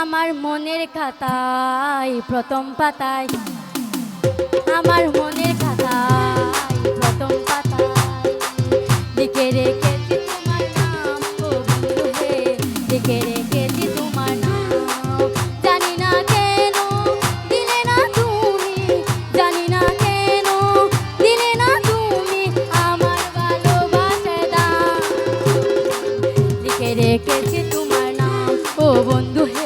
আমার মনের খাতায় প্রথম পাতায়। আমার মনের খাতায় প্রথম পাতায়। লিখে রেখেছি তোমার নাম ও হে লিখে রেখেছি তোমার নাম। জানি না কেন, দিলে না তুমি। জানি না কেন, দিলে না তুমি আমার ভালোবাসার দাম। লিখে রেখেছি তোমার নাম ও বন্ধু হে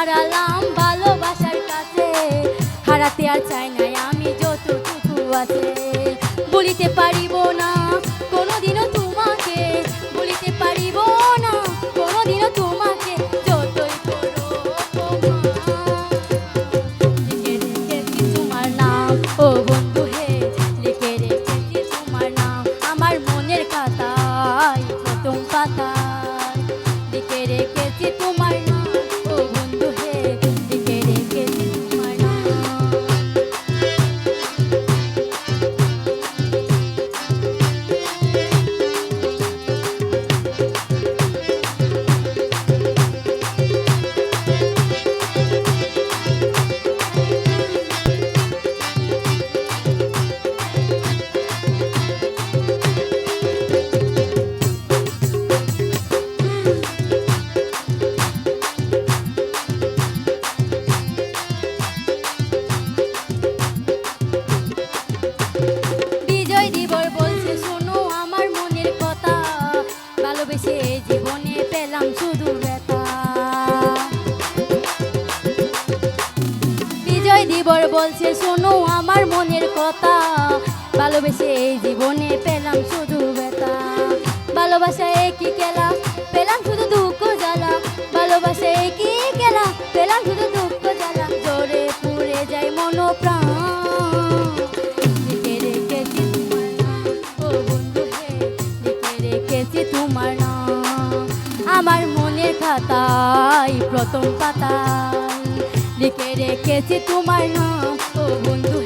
হারালাম ভালোবাসার কাছে। হারাতে আর চাই না আমি যতটুকু আছে। বলিতে পারিব না কোনোদিনও তোমাকে। কোনোদিনও তোমাকে। নাম। হে নাম। আমার মনের তোমার বলছে, শোনো আমার মনের কথা। ভালোবেসে এই জীবনে পেলাম শুধু ব্যথা। ভালোবাসা খেলা, পেলাম শুধু দুঃখ জ্বালা। ভালোবাসা খেলা, পেলাম শুধু দুঃখ জ্বালা। জোরে পুড়ে যায় রেখেছি তোমার নাম। খাতায় প্রথম পাতায় লিখে রেখেছি তোমার নাম। ও বন্ধু